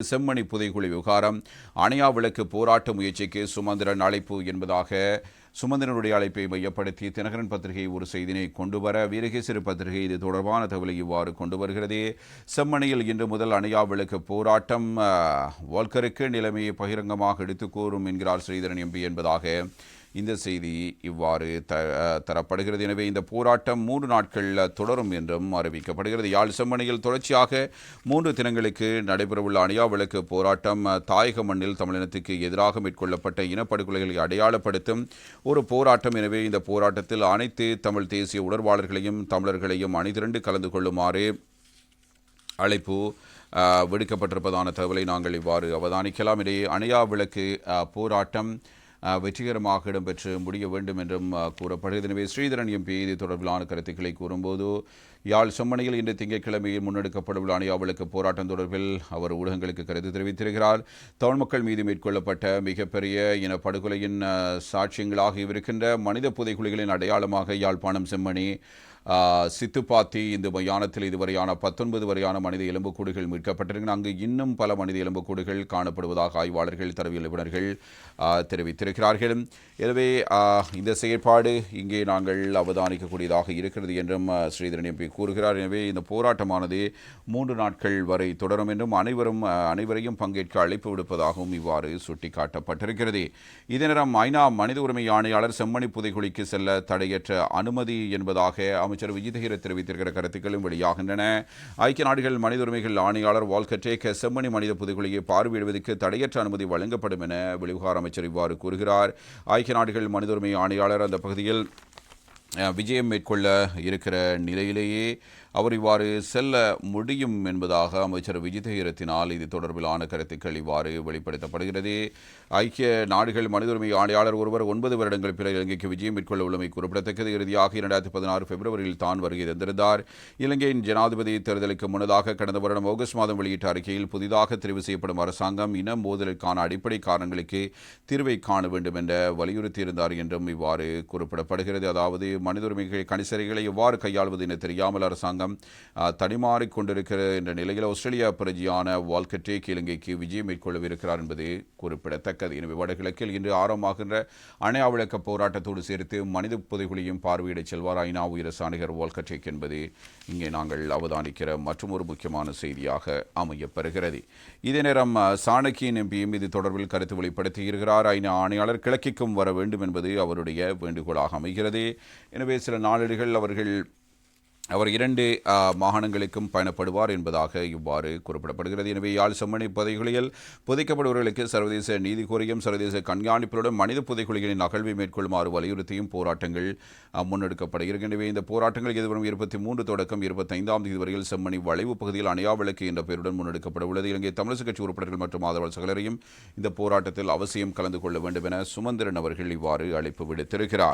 செம்மணி புதைகுழி விவகாரம். அணையா விளக்கு போராட்ட முயற்சிக்கு சுமந்திரன் அழைப்பு என்பதாக சுமந்திரனுடைய அழைப்பை மையப்படுத்தி தினகரன் பத்திரிகை ஒரு செய்தினை கொண்டு வர வீரகேசரி பத்திரிகை இது தொடர்பான தகவலை இவ்வாறு கொண்டு வருகிறது. செம்மணியில் இன்று முதல் அணையா விளக்கு போராட்டம் வால்கருக்கு நிலைமையை பகிரங்கமாக எடுத்துக் கூறும் என்கிறார் ஸ்ரீதரன் எம்பி என்பதாக இந்த செய்தி இவ்வாறு த தரப்படுகிறது. எனவே இந்த போராட்டம் மூன்று நாட்கள் தொடரும் என்றும் அறிவிக்கப்படுகிறது. யாழ் செம்மணியில் தொடர்ச்சியாக மூன்று தினங்களுக்கு நடைபெறவுள்ள அணியா விளக்கு போராட்டம் தாயக மண்ணில் தமிழினத்துக்கு எதிராக மேற்கொள்ளப்பட்ட இனப்படுகொலைகளை அடையாளப்படுத்தும் ஒரு போராட்டம். எனவே இந்த போராட்டத்தில் அனைத்து தமிழ் தேசிய உணர்வாளர்களையும் தமிழர்களையும் அணிதிரண்டு கலந்து கொள்ளுமாறு அழைப்பு விடுக்கப்பட்டிருப்பதான தகவலை நாங்கள் இவ்வாறு அவதானிக்கலாம். இடையே அணையா விளக்கு போராட்டம் வெற்றிகரமாக இடம்பெற்று முடிய வேண்டும் என்றும் கூறப்படுகிறது. எனவே ஸ்ரீதரன் எம்பி இது தொடர்பிலான கருத்துக்களை கூறும்போது யாழ் செம்மணியில் இன்று திங்கட்கிழமையில் முன்னெடுக்கப்படவுள்ள அணையா விளக்கு போராட்டம் தொடர்பில் அவர் ஊடகங்களுக்கு கருத்து தெரிவித்திருக்கிறார். தமிழ் மக்கள் மீது மேற்கொள்ளப்பட்ட மிகப்பெரிய இன படுகொலையின் சாட்சியங்களாக இருக்கின்ற மனித புதைக்குழிகளின் அடையாளமாக யாழ்ப்பாணம் செம்மணி சித்துப்பாத்தி இந்த மயானத்தில் இதுவரையான பத்தொன்பது வரையான மனித எலும்புக்கூடுகள் மீட்கப்பட்டிருக்கின்றன. அங்கு இன்னும் பல மனித எலும்புக்கூடுகள் காணப்படுவதாக ஆய்வாளர்கள் தரவியல் நிபுணர்கள் தெரிவித்திருக்கிறார்கள். எனவே இந்த செயற்பாடு இங்கே நாங்கள் அவதானிக்கக்கூடியதாக இருக்கிறது என்றும் ஸ்ரீதரன் எம்பி கூறுகிறார். எனவே இந்த போராட்டமானது மூன்று நாட்கள் வரை தொடரும் என்றும் அனைவரும் அனைவரையும் பங்கேற்க அழைப்பு விடுப்பதாகவும் இவ்வாறு சுட்டிக்காட்டப்பட்டிருக்கிறது. இதே நேரம் ஐநா மனித உரிமை ஆணையாளர் செம்மணி புதைகுழிக்கு செல்ல தடையற்ற அனுமதி என்பதாக அமைச்சர் விஜயதகிர தெரிவித்திருக்கிற கருத்துக்களும் வெளியாகின்றன. ஐக்கிய நாடுகள் மனித உரிமைகள் ஆணையாளர் வால்கட்டேக் செம்மணி மனித புதைகுழியை பார்வையிடுவதற்கு தடையற்ற அனுமதி வழங்கப்படும் என வெளிவிவகார அமைச்சர் இவ்வாறு கூறுகிறார். ஐக்கிய நாடுகள் மனித உரிமை ஆணையாளர் அந்த பகுதியில் விஜயம் மேற்கொள்ள இருக்கிற நிலையிலேயே அவர் இவ்வாறு செல்ல முடியும் என்பதாக அமைச்சர் விஜிதஹீரத்தினால் இது தொடர்பிலான கருத்துக்கள் இவ்வாறு வெளிப்படுத்தப்படுகிறது. ஐக்கிய நாடுகள் மனித உரிமை ஆணையாளர் ஒருவர் ஒன்பது வருடங்கள் பிற இலங்கைக்கு விஜயம் மேற்கொள்ள உள்ளமை குறிப்பிடத்தக்கது. இறுதியாக இரண்டாயிரத்தி பதினாறு பிப்ரவரியில் தான் வருகை தந்திருந்தார். இலங்கையின் ஜனாதிபதி தேர்தலுக்கு முன்னதாக கடந்த வருடம் ஆகஸ்ட் மாதம் வெளியிட்ட அறிக்கையில் புதிதாக தெரிவு செய்யப்படும் அரசாங்கம் இன மோதலுக்கான அடிப்படை காரணங்களுக்கு தீர்வை காண வேண்டும் என்ற வலியுறுத்தியிருந்தார் என்றும் இவ்வாறு குறிப்பிடப்படுகிறது. அதாவது மனித உரிமைகள் கணிசரிகளை எவ்வாறு கையாள்வது என தெரியாமல் அரசாங்கம் ஆஹ், என்ற நிலையில் ஆஸ்திரேலியா பிரஜியான வால்கட்டேக் இலங்கைக்கு விஜயம் மேற்கொள்ளவிருக்கிறார் என்பது குறிப்பிடத்தக்கது. எனவே வடகிழக்கில் இன்று ஆரம்பமாகின்ற அணையா விளக்க போராட்டத்தோடு சேர்த்து மனித புதைகுழியும் பார்வையிடச் செல்வார் ஐநா உயர சாணிகர் வால்கட்டேக் என்பது இங்கே நாங்கள் அவதானிக்கிற மற்றும் ஒரு முக்கியமான செய்தியாக அமையப்பெறுகிறது. இதே நேரம் சாணக்கியின் எம்பியும் இது தொடர்பில் கருத்து வெளிப்படுத்தியிருக்கிறார். ஐநா ஆணையாளர் கிழக்கிற்கும் வர வேண்டும் என்பது அவருடைய வேண்டுகோளாக அமைகிறது. எனவே சில நாளிடுகள் அவர்கள் அவர் இரண்டு மாகாணங்களுக்கும் பயணப்படுவார் என்பதாக இவ்வாறு குறிப்பிடப்படுகிறது. எனவே யாழ் செம்மணி புதைகுழியில் புதைக்கப்படுபவர்களுக்கு சர்வதேச நீதி கோரியும் சர்வதேச கண்காணிப்புடன் மனித புதைகுலிகளின் அகழ்வை மேற்கொள்ளுமாறு வலியுறுத்தியும் போராட்டங்கள் ஆ, எனவே இந்த போராட்டங்கள் எதிர்வரும் இருபத்தி மூன்று தொடக்கம் இருபத்தைந்தாம் தேதி வரையில் செம்மணி வளைவு பகுதியில் அணையா விளக்கு என்ற பெயருடன் முன்னெடுக்கப்பட உள்ளது. இலங்கை தமிழரசு கட்சி உறுப்பினர்கள் மற்றும் ஆதரவாளர் சகலரையும் இந்த போராட்டத்தில் அவசியம் கலந்து கொள்ள வேண்டும் என சுமந்திரன் அவர்கள் இவ்வாறு அழைப்பு விடுத்திருக்கிறார்.